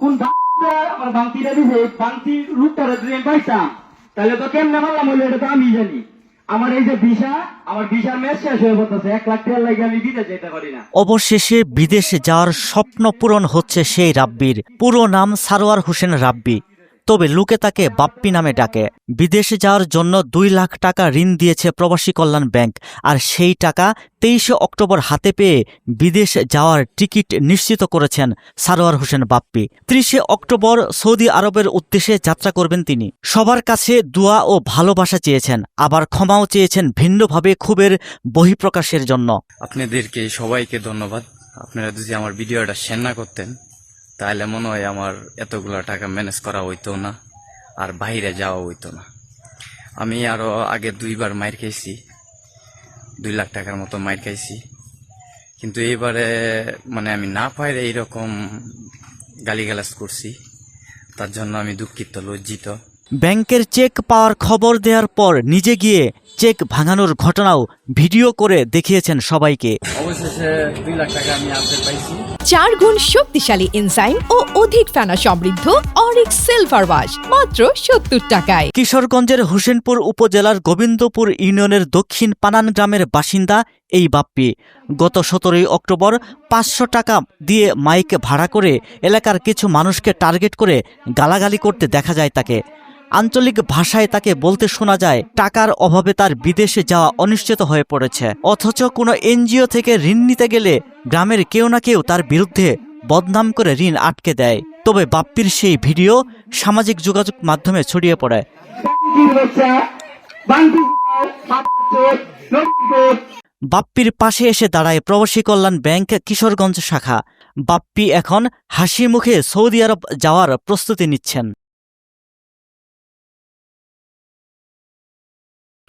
কোন আমার দিছে তাহলে তো কেমনে মারলাম এটা তো আমি জানি। আমার এই যে ভিসা, আমার ভিসার শেষ হয়ে পড়তেছে, এক লাখ টাকার লাগে আমি যেতে পারি না। অবশেষে বিদেশে যাওয়ার স্বপ্ন পূরণ হচ্ছে সেই রাব্বির। পুরো নাম সারোয়ার হোসেন রাব্বি। তবে লোকে তাকে বাপ্পি নামে ডাকে। বিদেশে যাওয়ার জন্য দুই লাখ টাকা ঋণ দিয়েছে প্রবাসী কল্যাণ ব্যাংক, আর সেই টাকা তেইশে অক্টোবর হাতে পেয়ে বিদেশ যাওয়ার টিকিট নিশ্চিত করেছেন সারোয়ার হোসেন বাপ্পি। ত্রিশে অক্টোবর সৌদি আরবের উদ্দেশ্যে যাত্রা করবেন তিনি। সবার কাছে দোয়া ও ভালোবাসা চেয়েছেন, আবার ক্ষমাও চেয়েছেন ভিন্নভাবে ক্ষোভের বহিঃপ্রকাশের জন্য। আপনাদেরকে সবাইকে ধন্যবাদ। আপনারা যদি আমার ভিডিওটা শেয়ার না করতেন তাহলে মনে হয় আমার এতগুলো টাকা ম্যানেজ করা হইতো না, আর বাইরে যাওয়া হইতো না। আমি আরও আগে দুইবার মাইর খাইছি, দুই লাখ টাকার মতো মাইর খাইছি। কিন্তু এইবারে মানে আমি না পাইলে এইরকম গালিগালাজ করছি, তার জন্য আমি দুঃখিত, লজ্জিত। ব্যাংকের চেক পাওয়ার খবর দেওয়ার পর নিজে গিয়ে চেক ভাঙানোর ঘটনাও ভিডিও করে দেখিয়েছেন সবাইকে। অবশেষে দুই লাখ টাকা আমি আসতে পাইছি। চার গুণ শক্তিশালী এনজাইম ও অধিক ফেনা সমৃদ্ধ অরিক সিলভার ওয়াশ মাত্র সত্তর টাকায়। কিশোরগঞ্জের হোসেনপুর উপজেলার গোবিন্দপুর ইউনিয়নের দক্ষিণ পানান গ্রামের বাসিন্দা এই বাপ্পি। গত সতেরোই অক্টোবর পাঁচশো টাকা দিয়ে মাইক ভাড়া করে এলাকার কিছু মানুষকে টার্গেট করে গালাগালি করতে দেখা যায় তাকে। আঞ্চলিক ভাষায় তাকে বলতে শোনা যায়, টাকার অভাবে তার বিদেশে যাওয়া অনিশ্চিত হয়ে পড়েছে। অথচ কোনো এনজিও থেকে ঋণ নিতে গেলে গ্রামের কেউ না কেউ তার বিরুদ্ধে বদনাম করে ঋণ আটকে দেয়। তবে বাপ্পির সেই ভিডিও সামাজিক যোগাযোগ মাধ্যমে ছড়িয়ে পড়ে। বাপ্পির পাশে এসে দাঁড়ায় প্রবাসী কল্যাণ ব্যাংক কিশোরগঞ্জ শাখা। বাপ্পি এখন হাসি মুখে সৌদি আরব যাওয়ার প্রস্তুতি নিচ্ছেন।